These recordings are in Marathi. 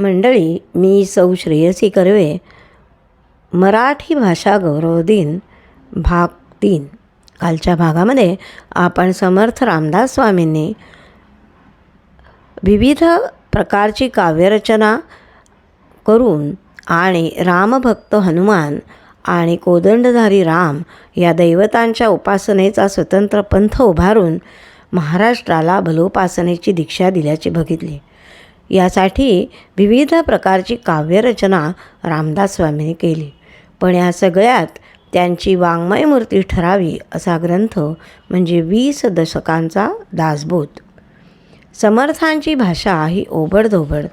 मंडळी मी सौ श्रेयसी कर्वे मराठी भाषा गौरव दिन भाग तीन. कालच्या भागामध्ये आपण समर्थ रामदास स्वामींनी विविध प्रकारची काव्यरचना करून आणि रामभक्त हनुमान आणि कोदंडधारी राम या दैवतांच्या उपासनेचा स्वतंत्र पंथ उभारून महाराष्ट्राला बलोपासनेची दीक्षा दिल्याचे बघितले. यासाठी विविध प्रकारची काव्यरचना रामदास स्वामींनी केली. पण या सगळ्यात त्यांची वाङ्मय मूर्ती ठरावी असा ग्रंथ म्हणजे वीस दशकांचा दासबोध. समर्थांची भाषा ही ओबडधोबड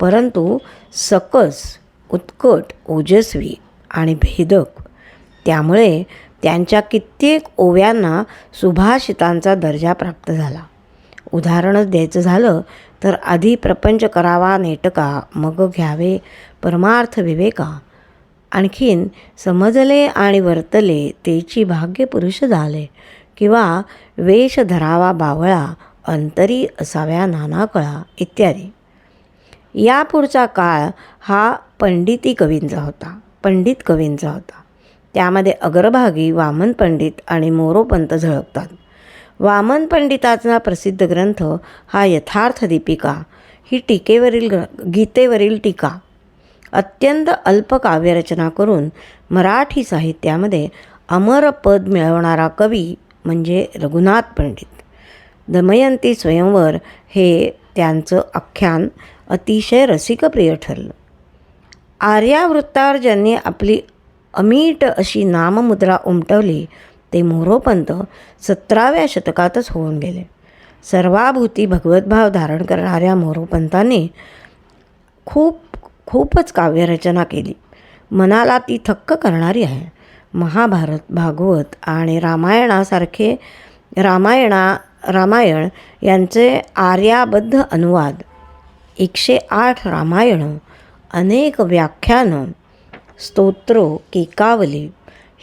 परंतु सकस उत्कट ओजस्वी आणि भेदक. त्यामुळे त्यांच्या कित्येक ओव्यांना सुभाषितांचा दर्जा प्राप्त झाला. उदाहरणच द्यायचं झालं तर आधी प्रपंच करावा नेटका मग घ्यावे परमार्थ विवेका. आणखीन समजले आणि वर्तले तेची भाग्य पुरुष झाले किंवा वेश धरावा बावळा अंतरी असाव्या नाना कळा इत्यादी. यापुढचा काळ हा पंडिती कवींचा होता पंडित कवींचा होता. त्यामध्ये अग्रभागी वामन पंडित आणि मोरोपंत झळकतात. वामन पंडिताचा प्रसिद्ध ग्रंथ हा यथार्थ दीपिका. ही टीकेवरील ग्र गीतेवरील टीका. अत्यंत अल्प काव्यरचना करून मराठी साहित्यामध्ये अमर पद मिळवणारा कवी म्हणजे रघुनाथ पंडित. दमयंती स्वयंवर हे त्यांचं आख्यान अतिशय रसिकप्रिय ठरलं. आर्यावृत्तावर ज्यांनी आपली अमीट अशी नाममुद्रा उमटवली ते मोरोपंत सतराव्या शतकातच होऊन गेले. सर्वाभूती भगवतभाव धारण करणाऱ्या मोरोपंतांनी खूप खूपच काव्यरचना केली. मनाला ती थक्क करणारी आहे. महाभारत भागवत आणि रामायणासारखे रामायणा रामायण यांचे आर्याबद्ध अनुवाद एकशे आठ रामायणं अनेक व्याख्यानं स्तोत्र केकावली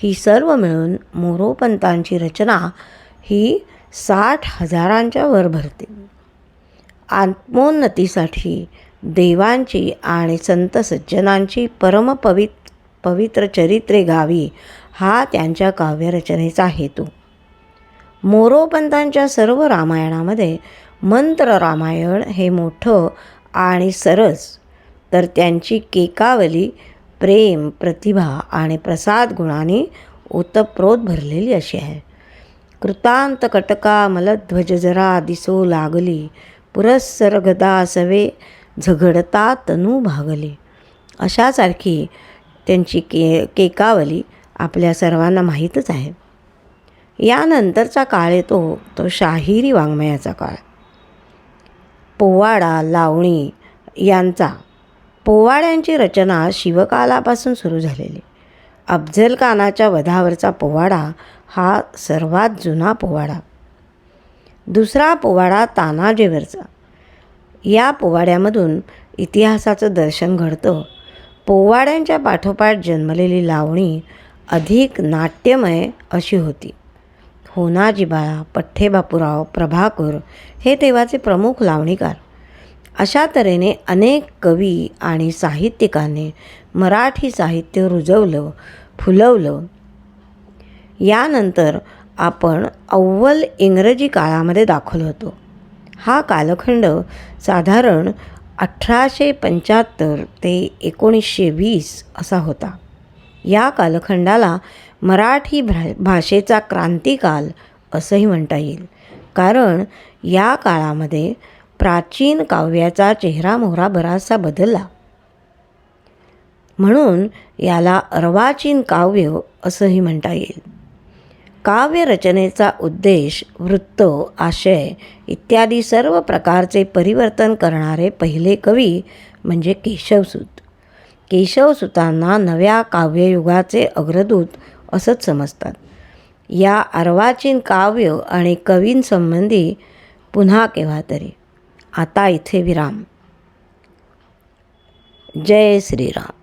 ही सर्व मिळून मोरोपंतांची रचना ही साठ हजारांच्या वर भरते. आत्मोन्नतीसाठी देवांची आणि संत सज्जनांची परमपवित पवित्र चरित्रे गावी हा त्यांच्या काव्यरचनेचा हेतू. मोरोपंतांच्या सर्व रामायणामध्ये मंत्र रामायण हे मोठं आणि सरस तर त्यांची केकावली प्रेम प्रतिभा आणि प्रसाद गुणांनी ओतप्रोत भरलेली अशी आहे. कृतांत कटका मलध्वज जरा दिसो लागली पुरस्सर गदा सवे झगडता तनू भागली. अशासारखी त्यांची के केकावली आपल्या सर्वांना माहीतच आहे. यानंतरचा काळ येतो तो शाहिरी वाङ्मयाचा काळ. पोवाडा लावणी यांचा पोवाड्यांची रचना शिवकालापासून सुरू झालेली. अफजलखानाच्या वधावरचा पोवाडा हा सर्वात जुना पोवाडा. दुसरा पोवाडा तानाजीवरचा. या पोवाड्यामधून इतिहासाचं दर्शन घडतं. पोवाड्यांच्या पाठोपाठ जन्मलेली लावणी अधिक नाट्यमय अशी होती. होनाजी बाळा पठ्ठेबापूराव प्रभाकर हे तेव्हाचे प्रमुख लावणीकार. अशा तऱ्हेने अनेक कवी आणि साहित्यिकांनी मराठी साहित्य रुजवलं फुलवलं. यानंतर आपण अव्वल इंग्रजी काळामध्ये दाखल होतो. हा कालखंड साधारण अठराशे पंच्याहत्तर ते एकोणीसशे वीस असा होता. या कालखंडाला मराठी भा भाषेचा क्रांतिकाल असंही म्हणता येईल. कारण या काळामध्ये प्राचीन काव्याचा चेहरा मोहरा बराचसा बदलला. म्हणून याला अर्वाचीन काव्य असंही म्हणता येईल. काव्यरचनेचा उद्देश वृत्त आशय इत्यादी सर्व प्रकारचे परिवर्तन करणारे पहिले कवी म्हणजे केशवसूत केशवसुतांना नव्या काव्ययुगाचे अग्रदूत असंच समजतात. या अर्वाचीन काव्य आणि कवींसंबंधी पुन्हा केव्हा तरी. आता इथे विराम. जय श्रीराम.